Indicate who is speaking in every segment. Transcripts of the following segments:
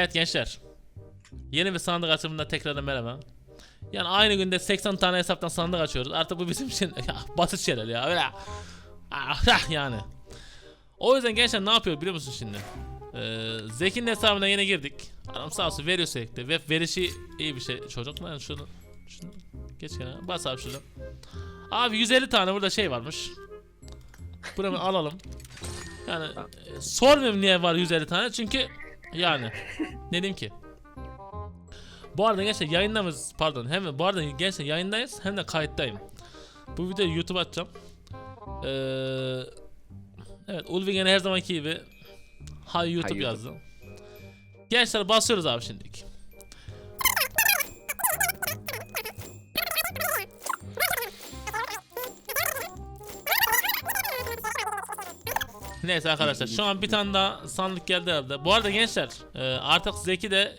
Speaker 1: Evet gençler. Yeni bir sandık açımında tekrardan merhaba. Yani aynı günde 80 tane hesaptan sandık açıyoruz. Artık bu bizim için basit şeyler ya. Öyle. Ah, ah, yani. O yüzden gençler ne yapıyor biliyor musun şimdi? Ee, Zeki'nin hesabına yine girdik. Adam sağ olsun veriyor sürekli. Ve verişi iyi bir şey çocuk. Lan şunu, şunu geç kenara. Bas abi şunu. Abi 150 tane burada şey varmış. Bunu alalım. Yani e, sormuyorum niye var 150 tane çünkü yani diyeyim ki. Bu arada gençler yayındayız pardon hem bu arada gençler yayındayız hem de kayıttayım. Bu videoyu YouTube'a atacağım. Ee, evet Ulvi gene her zamanki gibi Hay YouTube
Speaker 2: YouTube.
Speaker 1: yazdı. Gençler basıyoruz abi şimdilik. Neyse arkadaşlar şu an bir tane daha sandık geldi herhalde. Bu arada gençler e, artık Zeki de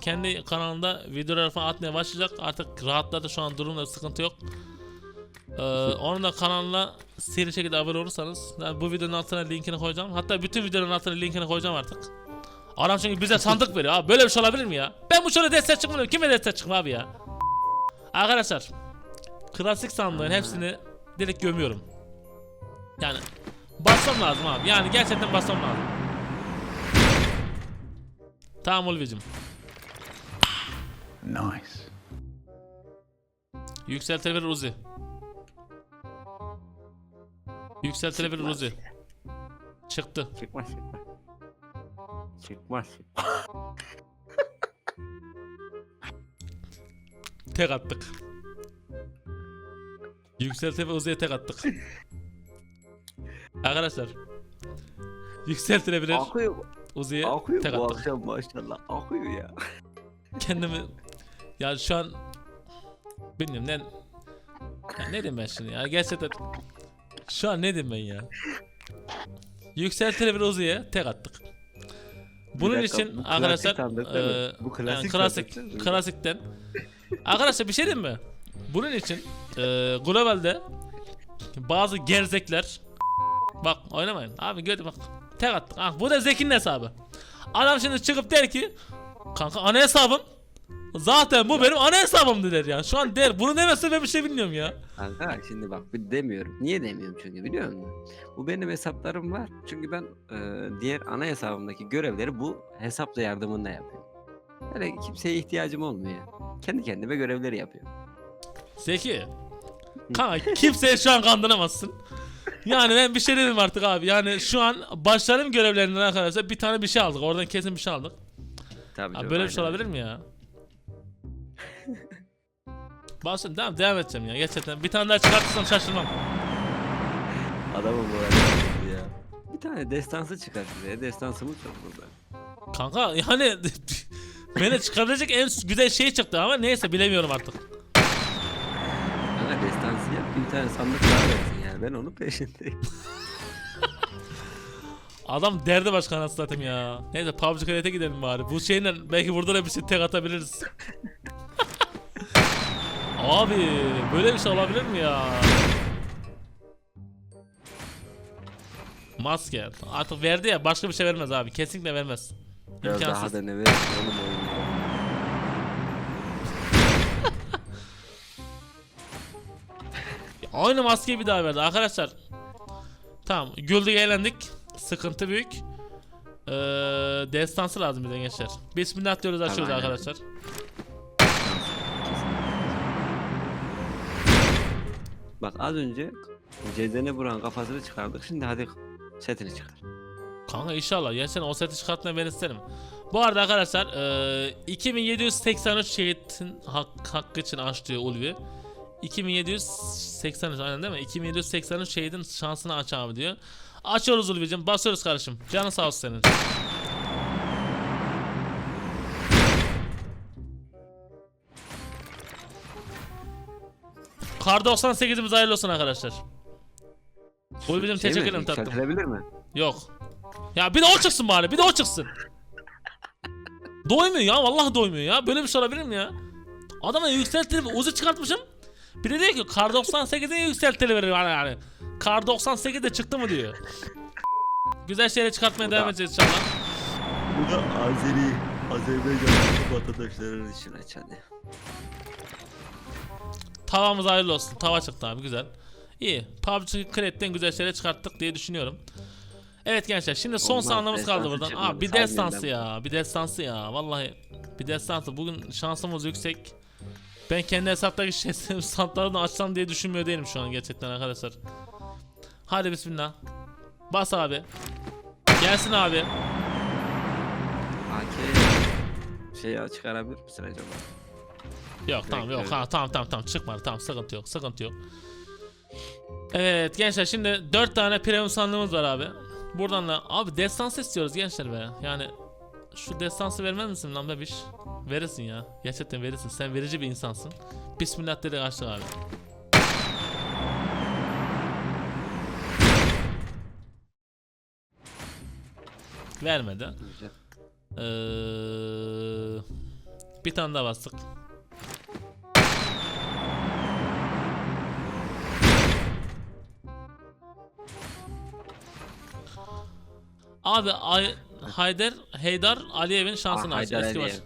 Speaker 1: kendi kanalında videolar falan atmaya başlayacak. Artık rahatladı şu an durumda sıkıntı yok. E, onun da kanalına seri şekilde abone olursanız ben bu videonun altına linkini koyacağım. Hatta bütün videonun altına linkini koyacağım artık. Adam çünkü bize sandık veriyor abi. Böyle bir şey olabilir mi ya? Ben bu şöyle destek çıkmıyorum. Kime destek çıkma abi ya? Arkadaşlar klasik sandığın hepsini direkt gömüyorum. Yani basmam lazım abi. Yani gerçekten basmam lazım. Tamam Ulvi'cim.
Speaker 2: Nice.
Speaker 1: Yükseltilebilir Uzi. Yükseltilebilir
Speaker 2: Çıkmaz.
Speaker 1: Uzi. Çıktı.
Speaker 2: Çıkmaz çıkmaz. Çıkmaz.
Speaker 1: Tek attık. Yükseltilebilir Uzi'ye tek attık. Arkadaşlar. Yükseltilebilir
Speaker 2: Akıyor.
Speaker 1: Uzi'ye
Speaker 2: Akıyor
Speaker 1: tek
Speaker 2: bu
Speaker 1: attık.
Speaker 2: akşam maşallah. Akıyor ya.
Speaker 1: kendimi ya şu an bilmiyorum ne ya ne diyeyim ben şimdi ya gerçekten şu an ne diyeyim ben ya yükseltilebilir Uzi'ye tek attık bunun
Speaker 2: dakika,
Speaker 1: için
Speaker 2: bu klasik
Speaker 1: arkadaşlar
Speaker 2: sandık değil mi?
Speaker 1: eee,
Speaker 2: Bu
Speaker 1: yani
Speaker 2: klasik
Speaker 1: klasik
Speaker 2: sandık değil mi?
Speaker 1: klasikten arkadaşlar bir şey diyeyim mi bunun için eee globalde bazı gerzekler bak oynamayın abi gördüm bak tek attık ah, bu da Zeki'nin hesabı adam şimdi çıkıp der ki Kanka ana hesabım. Zaten bu benim ana hesabımdı der ya. Şu an der. Bunu demezse ben bir şey bilmiyorum ya.
Speaker 2: Kanka şimdi bak bir demiyorum. Niye demiyorum çünkü biliyor musun? Bu benim hesaplarım var. Çünkü ben e, diğer ana hesabımdaki görevleri bu hesapla yardımıyla yapıyorum. Öyle kimseye ihtiyacım olmuyor. Kendi kendime görevleri yapıyorum.
Speaker 1: Zeki. Kanka kimseye şu an kandıramazsın. Yani ben bir şey dedim artık abi. Yani şu an başlarım görevlerinden arkadaşlar bir tane bir şey aldık. Oradan kesin bir şey aldık.
Speaker 2: Tabii
Speaker 1: Abi
Speaker 2: canım,
Speaker 1: böyle bir şey
Speaker 2: aynen
Speaker 1: olabilir mi ya? Basın devam devam edeceğim ya gerçekten. Bir tane daha çıkartırsam şaşırmam.
Speaker 2: Adamım bu arada ya. Bir tane destansı çıkar size. Destansımı çok burada.
Speaker 1: Kanka yani beni çıkarabilecek en güzel şey çıktı ama neyse bilemiyorum artık.
Speaker 2: Kanka destansı yap. Bir tane sandık daha versin. Ben onun peşindeyim.
Speaker 1: Adam derdi başka anasını satayım ya. Neyse PUBG Connect'e gidelim bari. Bu şeyle belki burada da bir şey tek atabiliriz. Abi böyle bir şey olabilir mi ya? Maske. Artık verdi ya başka bir şey vermez abi. Kesinlikle vermez.
Speaker 2: Ya daha da ne versin oğlum oyunu.
Speaker 1: Aynı maskeyi bir daha verdi arkadaşlar. Tamam güldük eğlendik. Sıkıntı büyük. Ee, destansı lazım bize gençler. Bismillah diyoruz açıyoruz
Speaker 2: Tamam,
Speaker 1: arkadaşlar.
Speaker 2: Bak az önce cezene vuran kafasını çıkardık. Şimdi hadi setini çıkar.
Speaker 1: Kanka inşallah gerçekten o seti çıkartmayı ben isterim. Bu arada arkadaşlar e, 2783 şehitin hak, hakkı için aç diyor Ulvi. 2783 aynen değil mi? 2783 şehidin şansını aç abi diyor. Açıyoruz Ulvi'cim basıyoruz kardeşim. Canı sağ olsun senin. Kar 98'imiz hayırlı olsun arkadaşlar. Ulvi'cim
Speaker 2: Şey
Speaker 1: teşekkür ederim tatlım.
Speaker 2: Yükseltilebilir mi?
Speaker 1: Yok. Ya bir de o çıksın bari. Bir de o çıksın. doymuyor ya. Vallahi doymuyor ya. Böyle bir şey olabilir mi ya? Adama yükseltili bir uzu çıkartmışım. Bir de diyor ki kar 98'e yükseltili verir bana yani. Kar 98 de çıktı mı diyor. Güzel şeyler çıkartmaya devam edeceğiz inşallah.
Speaker 2: Bu da Azeri. Azerbaycan'daki vatandaşların için aç hadi.
Speaker 1: Tavamız hayırlı olsun. Tava çıktı abi güzel. İyi. PUBG Crate'den güzel şeyler çıkarttık diye düşünüyorum. Evet gençler şimdi son
Speaker 2: Olmaz,
Speaker 1: sandığımız kaldı buradan. Abi bir destansı ya. Bir destansı ya. Vallahi bir destansı. Bugün şansımız yüksek. Ben kendi hesaptaki şey, standlarını açsam diye düşünmüyor değilim şu an gerçekten arkadaşlar. Hadi bismillah. Bas abi. Gelsin abi.
Speaker 2: AK şeyi çıkarabilir misin acaba?
Speaker 1: Yok tamam yok ha, tamam tamam tamam çıkmadı tamam sıkıntı yok sıkıntı yok. Evet gençler şimdi 4 tane premium sandığımız var abi. Buradan da abi destansı istiyoruz gençler be. Yani şu destansı vermez misin lan bebiş? Verirsin ya. Gerçekten verirsin. Sen verici bir insansın. Bismillah dedi açtık abi. Vermedi. Ee, bir tane daha bastık. Abi Ay Haydar Heydar Aliyev'in şansını
Speaker 2: Ah,
Speaker 1: aç.
Speaker 2: Haydar
Speaker 1: Eski baş.
Speaker 2: Aliyev.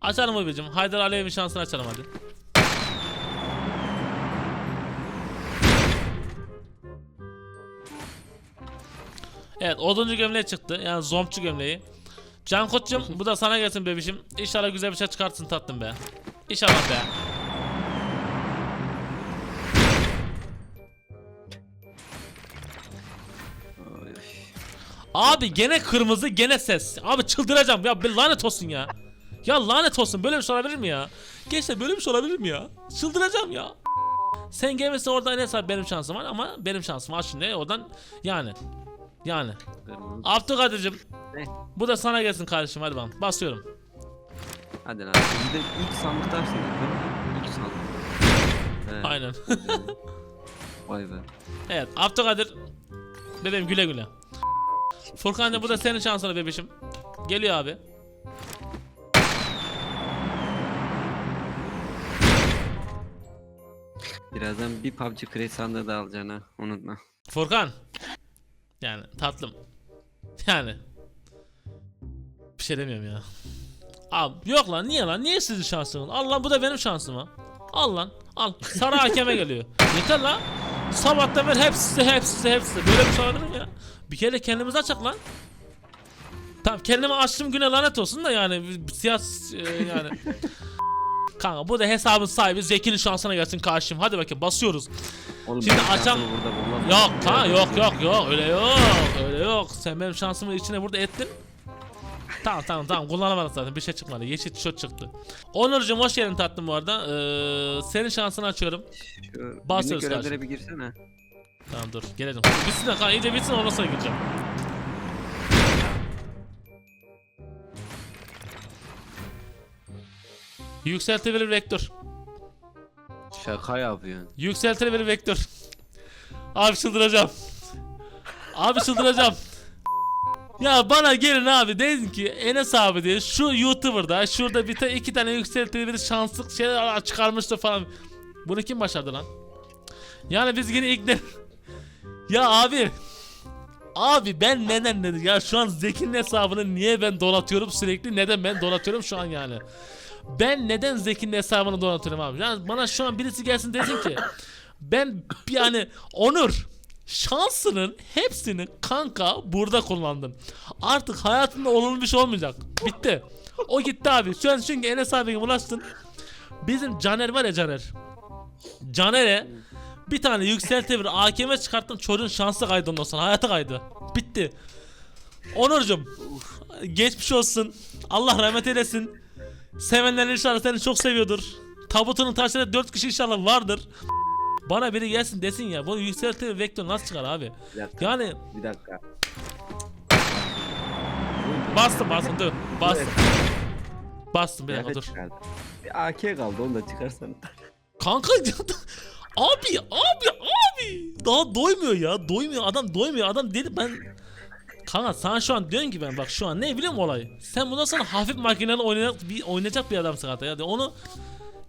Speaker 1: Açalım babacım. Haydar Aliyev'in şansını açalım hadi. Evet oduncu gömleği çıktı. Yani zombçu gömleği. Cankut'cum bu da sana gelsin bebişim. İnşallah güzel bir şey çıkartsın tatlım be. İnşallah be. Abi gene kırmızı gene ses. Abi çıldıracağım ya bir lanet olsun ya. Ya lanet olsun böyle bir şey olabilir mi ya? Gençler böyle bir şey olabilir mi ya? Çıldıracağım ya. Sen gelmesin orada ne hesap benim şansım var ama benim şansım var şimdi oradan yani. Yani. Abdülkadir'cim bu da sana gelsin kardeşim hadi bakalım. Basıyorum.
Speaker 2: Hadi lan. Bir de ilk sandıkta açtık değil mi? İlk sandık. Evet.
Speaker 1: Aynen.
Speaker 2: Vay be.
Speaker 1: evet Abdülkadir bebeğim güle güle. Furkan da bu da senin şansına bebişim. Geliyor abi.
Speaker 2: Birazdan bir PUBG sandığı da alacaksın ha. Unutma.
Speaker 1: Furkan. Yani tatlım. Yani. Bir şey demiyorum ya. Abi yok lan niye lan? Niye sizin şansınız? Al lan bu da benim şansım ha. Al lan. Al. Sarı hakeme geliyor. Yeter lan. Sabahtan beri hepsi hepsi hepsi. Böyle bir şey olabilir mi ya? Bir kere kendimizi açak lan. Tamam kendimi açtım güne lanet olsun da yani siyasi yani. Kanka bu da hesabın sahibi Zeki'nin şansına gelsin karşım. Hadi bakayım basıyoruz.
Speaker 2: Oğlum
Speaker 1: Şimdi
Speaker 2: şansımı burada.
Speaker 1: Yok ha yok yok yok öyle yok öyle yok sen benim şansımı içine burada ettin. Tamam tamam tamam kullanamadık zaten bir şey çıkmadı yeşil tişört çıktı. Onurcuğum hoş geldin tatlım bu arada. Ee, senin şansını açıyorum.
Speaker 2: Şu günlük
Speaker 1: Basıyoruz
Speaker 2: görevlere bir girsene.
Speaker 1: Tamam dur gelelim. Bitsin de kanka iyice bitsin ondan sonra gireceğim. Yükseltilir vektör.
Speaker 2: Şaka yapıyorsun.
Speaker 1: Yükseltilir vektör. Abi çıldıracağım. Abi çıldıracağım. Ya bana gelin abi dedin ki Enes abi diye şu YouTuber'da şurada bir ta iki tane yükseltilir şanslık şeyler çıkarmıştı falan. Bunu kim başardı lan? Yani biz yine ilk. Ya abi Abi ben neden dedim ya şu an Zeki'nin hesabını niye ben donatıyorum sürekli neden ben donatıyorum şu an yani. Ben neden Zeki'nin hesabını donatıyorum abi? Yani bana şu an birisi gelsin desin ki ben yani Onur şansının hepsini kanka burada kullandın. Artık hayatında olulmuş olmayacak. Bitti. O gitti abi. An çünkü Enes abiye ulaştın. Bizim Caner var ya Caner. Caner'e bir tane yükseltevir AKM çıkarttın çocuğun şansı kaydı ondan sonra hayatı kaydı. Bitti. Onurcuğum geçmiş olsun. Allah rahmet eylesin. Sevenler inşallah seni çok seviyordur. Tabutunun taşında 4 kişi inşallah vardır. Bana biri gelsin desin ya bu yükseltevir vektör nasıl çıkar abi?
Speaker 2: Bir dakika.
Speaker 1: Yani
Speaker 2: Bir dakika.
Speaker 1: bastım bastım dur bastım. Bastım bir dakika dur.
Speaker 2: Çıkardı. Bir AK kaldı onu da çıkarsan.
Speaker 1: Kanka abi abi abi daha doymuyor ya doymuyor adam doymuyor adam dedi ben Kanka sana şu an diyorsun ki ben bak şu an ne biliyor musun olay? Sen bundan sonra hafif makineyle oynayacak bir oynayacak bir adamsın hatta ya onu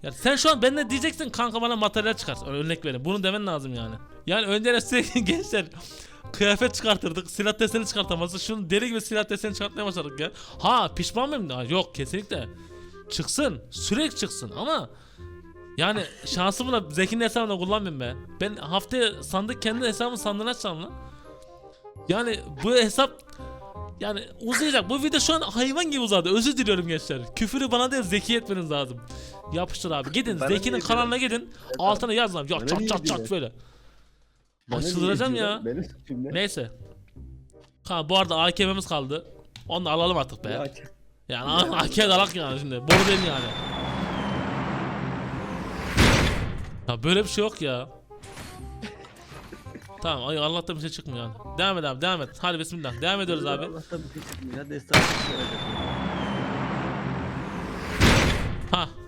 Speaker 1: ya sen şu an benimle diyeceksin kanka bana materyal çıkar. Örnek verin. Bunu demen lazım yani. Yani önceden sürekli gençler kıyafet çıkartırdık. Silah deseni çıkartamazdık. Şunu deli gibi silah deseni çıkartmaya başladık ya. Ha pişman mıyım? Ha, yok kesinlikle. Çıksın. Sürekli çıksın ama yani şansımı da Zeki'nin hesabına kullanmayayım be. Ben haftaya sandık kendi hesabımı sandığını açacağım lan. Yani bu hesap yani uzayacak. Bu video şu an hayvan gibi uzadı. Özür diliyorum gençler. Küfürü bana değil Zeki etmeniz lazım. Yapıştır abi. Gidin
Speaker 2: Bana
Speaker 1: Zeki'nin
Speaker 2: niye
Speaker 1: kanalına gidin. Altına yaz lan. Ya
Speaker 2: Bana
Speaker 1: çat
Speaker 2: niye
Speaker 1: çat çat böyle.
Speaker 2: Bana niye
Speaker 1: ya.
Speaker 2: Benim suçum ne?
Speaker 1: Neyse. Ha bu arada AKM'miz kaldı. Onu da alalım artık be.
Speaker 2: Ya,
Speaker 1: Yani AK'ye dalak yani şimdi. Boru değil yani. Ya böyle bir şey yok ya. tamam ay Allah'tan bir şey çıkmıyor yani. Devam et abi devam et. Hadi bismillah. Devam ediyoruz abi.
Speaker 2: Allah'tan bir şey çıkmıyor. Hadi estağfurullah.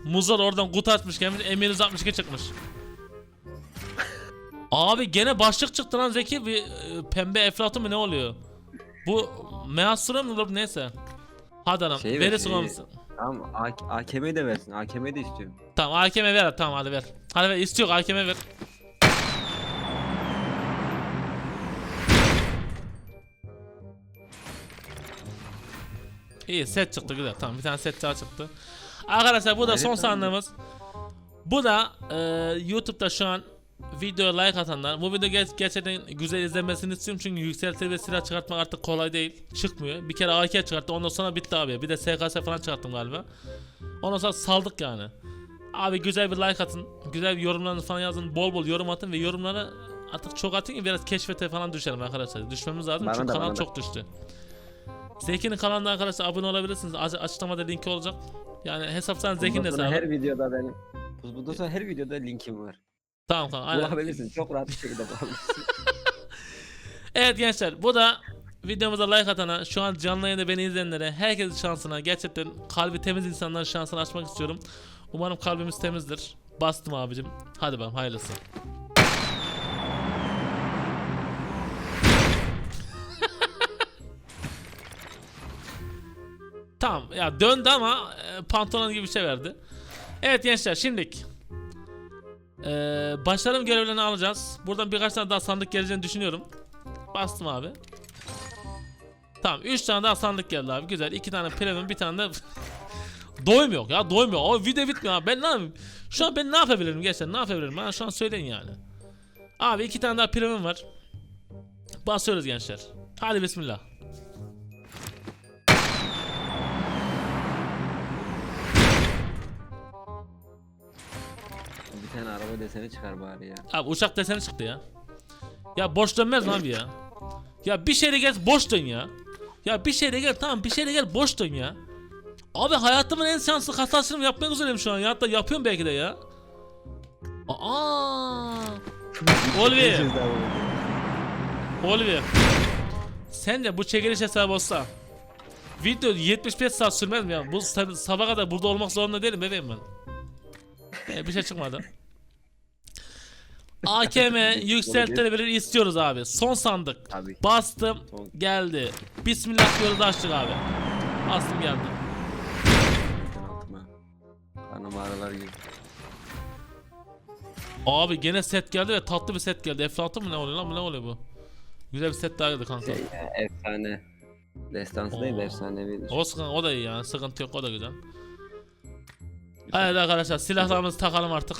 Speaker 1: Ha muzlar oradan kutu açmış gelmiş emir 162 çıkmış. Abi gene başlık çıktı lan Zeki bir e, pembe eflatun mu ne oluyor? Bu Measura mı olur neyse. Hadi anam
Speaker 2: Şey ver,
Speaker 1: verirsin
Speaker 2: şeyi-
Speaker 1: oğlum.
Speaker 2: Tamam AKM'yi de versin. AKM'yi de istiyorum.
Speaker 1: Tamam AKM ver tamam hadi ver. Hadi ver istiyor AKM ver. İyi set çıktı güzel tamam bir tane set daha çıktı. Arkadaşlar bu da son sandığımız. Bu da e, YouTube'da şu an video like atanlar. Bu video ger- gerçekten güzel izlenmesini istiyorum çünkü yükseltir ve silah çıkartmak artık kolay değil. Çıkmıyor. Bir kere AK çıkarttı ondan sonra bitti abi. Bir de SKS falan çıkarttım galiba. Ondan sonra saldık yani. Abi güzel bir like atın. Güzel bir yorumlarınızı falan yazın. Bol bol yorum atın ve yorumları artık çok atın ki biraz keşfete falan düşelim arkadaşlar. Düşmemiz lazım
Speaker 2: Bana
Speaker 1: çünkü
Speaker 2: da,
Speaker 1: kanal
Speaker 2: bana da.
Speaker 1: çok düştü. Zeki'nin kanalına arkadaşlar abone olabilirsiniz. Aç- açıklamada linki olacak. Yani hesaptan Zeki'nin
Speaker 2: Bundan sonra
Speaker 1: hesabı.
Speaker 2: Her videoda benim. Bu- Bundan sonra her videoda linkim var.
Speaker 1: Tamam kanka. aynen.
Speaker 2: Bulabilirsin. Çok rahat bir şekilde bulabilirsin.
Speaker 1: Evet gençler bu da videomuza like atana, şu an canlı yayında beni izleyenlere, herkesin şansına, gerçekten kalbi temiz insanların şansını açmak istiyorum. Umarım kalbimiz temizdir. Bastım abicim. Hadi bakalım hayırlısı. tamam ya döndü ama pantolon gibi bir şey verdi. Evet gençler şimdilik ee, başlarım görevlerini alacağız. Buradan birkaç tane daha sandık geleceğini düşünüyorum. Bastım abi. Tamam 3 tane daha sandık geldi abi. Güzel. 2 tane premium bir tane de doymuyor ya doymuyor. O video bitmiyor abi. Ben ne yapayım? Şu an ben ne yapabilirim gençler? Ne yapabilirim? Bana şu an söyleyin yani. Abi 2 tane daha premium var. Basıyoruz gençler. Hadi bismillah.
Speaker 2: Tane araba deseni çıkar bari ya.
Speaker 1: Abi uçak deseni çıktı ya. Ya boş dönmez mi abi ya? Ya bir şeyle gel boş dön ya. Ya bir şeyle gel tamam bir şeyle gel boş dön ya. Abi hayatımın en şanslı kasasını yapmak üzereyim şu an ya. Hatta yapıyorum belki de ya. Aa! Olivier. Olivier. Sence bu çekiliş hesabı olsa video 75 saat sürmez mi ya? Bu sab- sabah kadar burada olmak zorunda değilim bebeğim ben. Ee, bir şey çıkmadı. AKM yükseltilebilir istiyoruz abi. Son sandık.
Speaker 2: Tabii.
Speaker 1: Bastım geldi. Bismillah diyoruz açtık abi. Bastım geldi.
Speaker 2: Karnım ağrılar gibi.
Speaker 1: Abi gene set geldi ve tatlı bir set geldi. Eflatun mu ne oluyor lan bu ne oluyor bu? Güzel bir set daha geldi kanka.
Speaker 2: Şey ya, efsane. Destansı değil de
Speaker 1: Oo.
Speaker 2: efsanevi.
Speaker 1: Olsun kanka, o da iyi yani sıkıntı yok o da güzel. Evet arkadaşlar silahlarımızı takalım artık.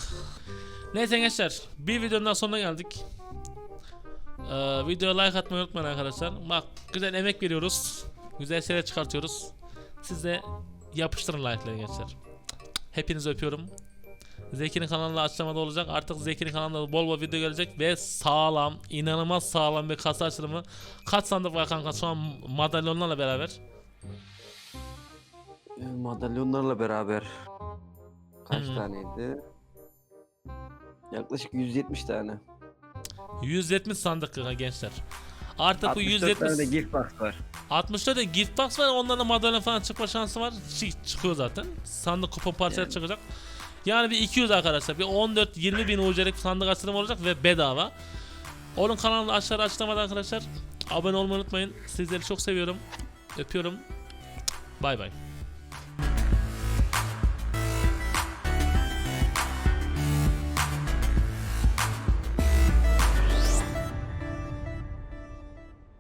Speaker 1: Neyse gençler bir videonun daha sonuna geldik. Ee, videoya like atmayı unutmayın arkadaşlar. Bak güzel emek veriyoruz. Güzel şeyler çıkartıyoruz. Siz de yapıştırın like'ları gençler. Hepinizi öpüyorum. Zeki'nin kanalında açıklamada olacak. Artık Zeki'nin kanalında bol bol video gelecek ve sağlam, inanılmaz sağlam bir kasa açılımı. Kaç sandık var kanka şu an madalyonlarla beraber?
Speaker 2: Ee, Madalyonlarla beraber. Kaç
Speaker 1: Hı.
Speaker 2: taneydi? Yaklaşık 170 tane.
Speaker 1: 170 sandık kanka gençler. Artık bu
Speaker 2: 64
Speaker 1: 170
Speaker 2: tane de gift box var.
Speaker 1: 64 de gift box var ondan da madalya falan çıkma şansı var. Çı- çıkıyor zaten. Sandık kupon parçaları
Speaker 2: Yani.
Speaker 1: çıkacak. Yani bir 200 arkadaşlar. Bir 14-20 bin UC'lik sandık açılımı olacak ve bedava. Onun kanalını aşağıda açıklamada arkadaşlar. Abone olmayı unutmayın. Sizleri çok seviyorum. Öpüyorum. Bay bay.